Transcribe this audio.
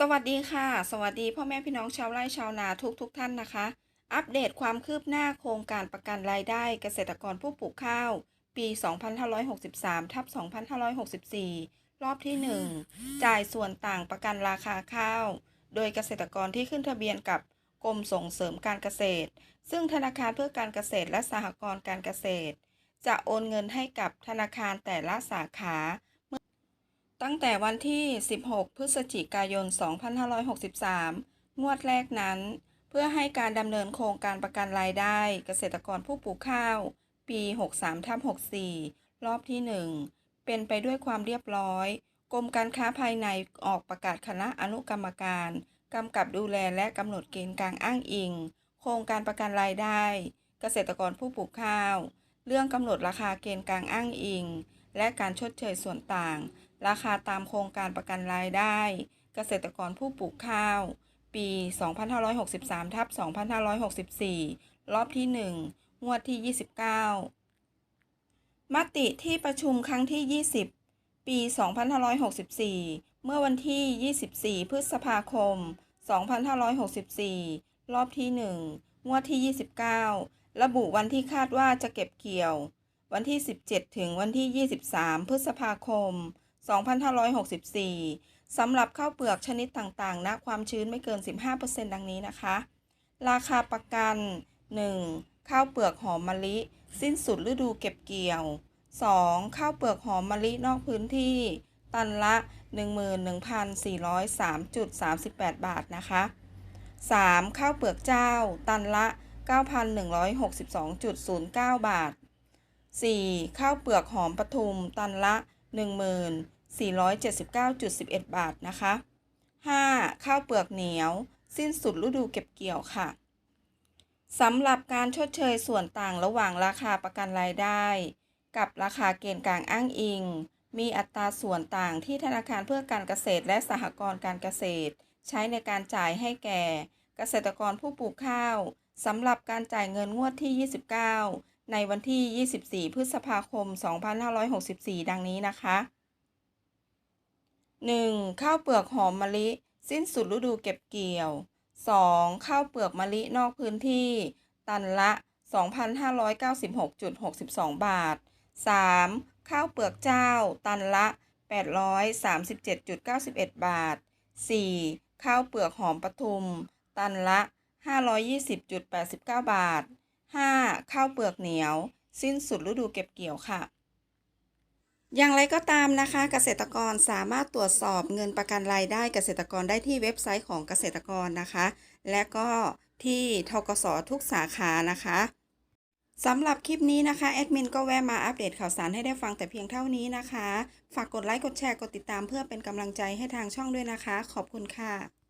สวัสดีค่ะ สวัสดีพ่อแม่พี่น้องชาวไร่ชาวนาทุกทุกท่านนะคะ อัปเดตความคืบหน้าโครงการประกันรายได้เกษตรกรผู้ปลูกข้าว ปี 2563ทับ2564 รอบที่ 1 จ่ายส่วนต่างประกันราคาข้าว โดยเกษตรกรที่ขึ้นทะเบียนกับกรมส่งเสริมการเกษตร ซึ่งธนาคารเพื่อการเกษตรและสหกรณ์การเกษตร จะโอนเงินให้กับธนาคารแต่ละสาขา ตั้งแต่วันที่ 16 พฤศจิกายน 2563 งวดแรกนั้น เพื่อให้การดำเนินโครงการประกันรายได้เกษตรกรผู้ปลูกข้าว ปี 63ทับ64 รอบที่ 1 เป็นไปด้วยความเรียบร้อย กรมการค้าภายในออกประกาศคณะอนุกรรมการกำกับดูแลและกำหนดเกณฑ์กลางอ้างอิง โครงการประกันรายได้ เกษตรกรผู้ปลูกข้าว เรื่องกำหนดราคาเกณฑ์กลางอ้างอิง และการชดเชยส่วนต่าง ราคาตามโครงการประกันรายได้ เกษตรกรผู้ปลูกข้าว ปี 2563ทับ2564 รอบที่ 1 งวดที่ 29 มติที่ประชุมครั้งที่ 20 ปี 2564 เมื่อวันที่ 24 พฤษภาคม 2564 รอบที่ 1 งวดที่ 29 ระบุวันที่คาดว่าจะเก็บเกี่ยว วันที่ 17 ถึงวันที่ 23 พฤษภาคม 2564 สำหรับข้าวเปลือกชนิดต่างๆ ณ ความชื้นไม่เกิน 15%ดังนี้นะคะ ราคาประกัน 1. ข้าวเปลือกหอมมะลิ สิ้นสุดฤดูเก็บเกี่ยว 2. ข้าวเปลือกหอมมะลินอกพื้นที่ ตันละ 11,403.38 บาทนะคะ 3. ข้าวเปลือกเจ้า ตันละ 9,162.09 บาท 4. ข้าวเปลือกหอมปทุม ตันละ 479.11 บาทนะคะ 5. ข้าวเปลือกเหนียว สิ้นสุดฤดูเก็บเกี่ยวค่ะสำหรับการชดเชยส่วนต่างระหว่างราคาประกันรายได้ กับราคาเกณฑ์กลางอ้างอิง มีอัตราส่วนต่างที่ธนาคารเพื่อการเกษตรและสหกรณ์การเกษตร ใช้ในการจ่ายให้แก่ เกษตรกรผู้ปลูกข้าวสำหรับการจ่ายเงินงวดที่ 29 ในวันที่ 24 พฤษภาคม 2564 ดังนี้นะคะ 1. ข้าวเปลือกหอมมะลิ สิ้นสุดฤดูเก็บเกี่ยว 2. ข้าวเปลือกมะลินอกพื้นที่ ตันละ 2,596.62 บาท 3. ข้าวเปลือกเจ้า ตันละ 837.91 บาท 4. ข้าวเปลือกหอมปทุม ตันละ 520.89 บาท 5. ข้าวเปลือกเหนียว สิ้นสุดฤดูเก็บเกี่ยวค่ะ อย่างไรก็ตามนะคะ เกษตรกรสามารถตรวจสอบเงินประกันรายได้เกษตรกรได้ที่เว็บไซต์ของเกษตรกรนะคะ และก็ที่ทกสทุกสาขานะคะสำหรับคลิปนี้นะคะแอดมินก็แวะมาอัปเดตข่าวสารให้ได้ฟังแต่เพียงเท่านี้นะคะ ฝากกดไลค์กดแชร์กดติดตามเพื่อเป็นกำลังใจให้ทางช่องด้วยนะคะ ขอบคุณค่ะ